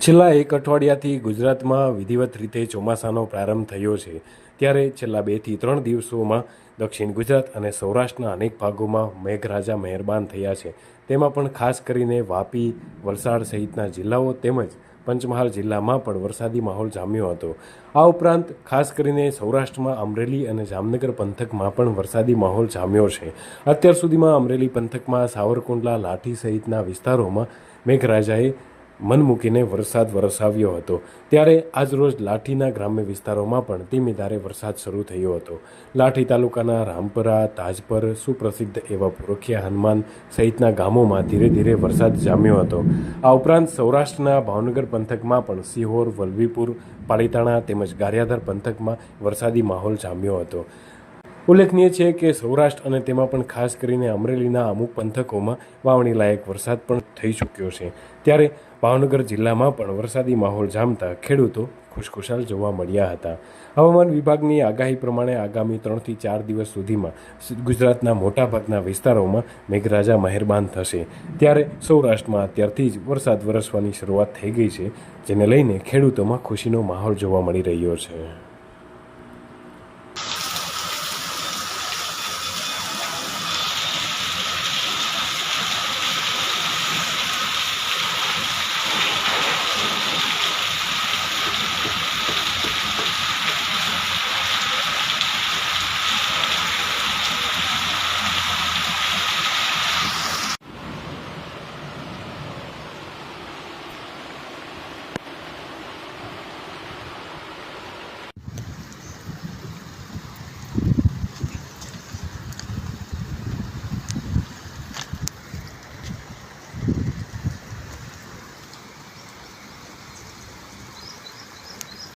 છેલ્લા એક અઠવાડિયાથી ગુજરાતમાં વિધિવત રીતે ચોમાસાનો પ્રારંભ થયો છે. ત્યારે છેલ્લા બેથી ત્રણ દિવસોમાં દક્ષિણ ગુજરાત અને સૌરાષ્ટ્રના અનેક ભાગોમાં મેઘરાજા મહેરબાન થયા છે. તેમાં પણ ખાસ કરીને વાપી, વલસાડ સહિતના જિલ્લાઓ તેમજ પંચમહાલ જિલ્લામાં પણ વરસાદી માહોલ જામ્યો હતો. આ ઉપરાંત ખાસ કરીને સૌરાષ્ટ્રમાં અમરેલી અને જામનગર પંથકમાં પણ વરસાદી માહોલ જામ્યો છે. અત્યાર સુધીમાં અમરેલી પંથકમાં સાવરકુંડલા, લાઠી સહિતના વિસ્તારોમાં મેઘરાજાએ મન મૂકીને વરસાદ વરસાવ્યો હતો. ત્યારે આજરોજ લાઠીના ગ્રામ્ય વિસ્તારોમાં પણ ધીમી ધારે વરસાદ શરૂ થયો હતો. લાઠી તાલુકાના રામપરા, તાજપર, સુપ્રસિદ્ધ એવા પુરખિયા હનુમાન સહિતના ગામોમાં ધીરે ધીરે વરસાદ જામ્યો હતો. આ ઉપરાંત સૌરાષ્ટ્રના ભાવનગર પંથકમાં પણ સિહોર વલવીપુર પાલીતાણા તેમજ ગારિયાધાર પંથકમાં વરસાદી માહોલ જામ્યો હતો. ઉલ્લેખનીય છે કે સૌરાષ્ટ્ર અને તેમાં પણ ખાસ કરીને અમરેલીના અમુક પંથકોમાં વાવણી લાયક વરસાદ પણ થઈ ચૂક્યો છે. ત્યારે ભાવનગર જિલ્લામાં પણ વરસાદી માહોલ જામતા ખેડૂતો ખુશખુશાલ જોવા મળ્યા હતા. હવામાન વિભાગની આગાહી પ્રમાણે આગામી ત્રણથી ચાર દિવસ સુધીમાં ગુજરાતના મોટાભાગના વિસ્તારોમાં મેઘરાજા મહેરબાન થશે. ત્યારે સૌરાષ્ટ્રમાં અત્યારથી જ વરસાદ વરસવાની શરૂઆત થઈ ગઈ છે, જેને લઈને ખેડૂતોમાં ખુશીનો માહોલ જોવા મળી રહ્યો છે.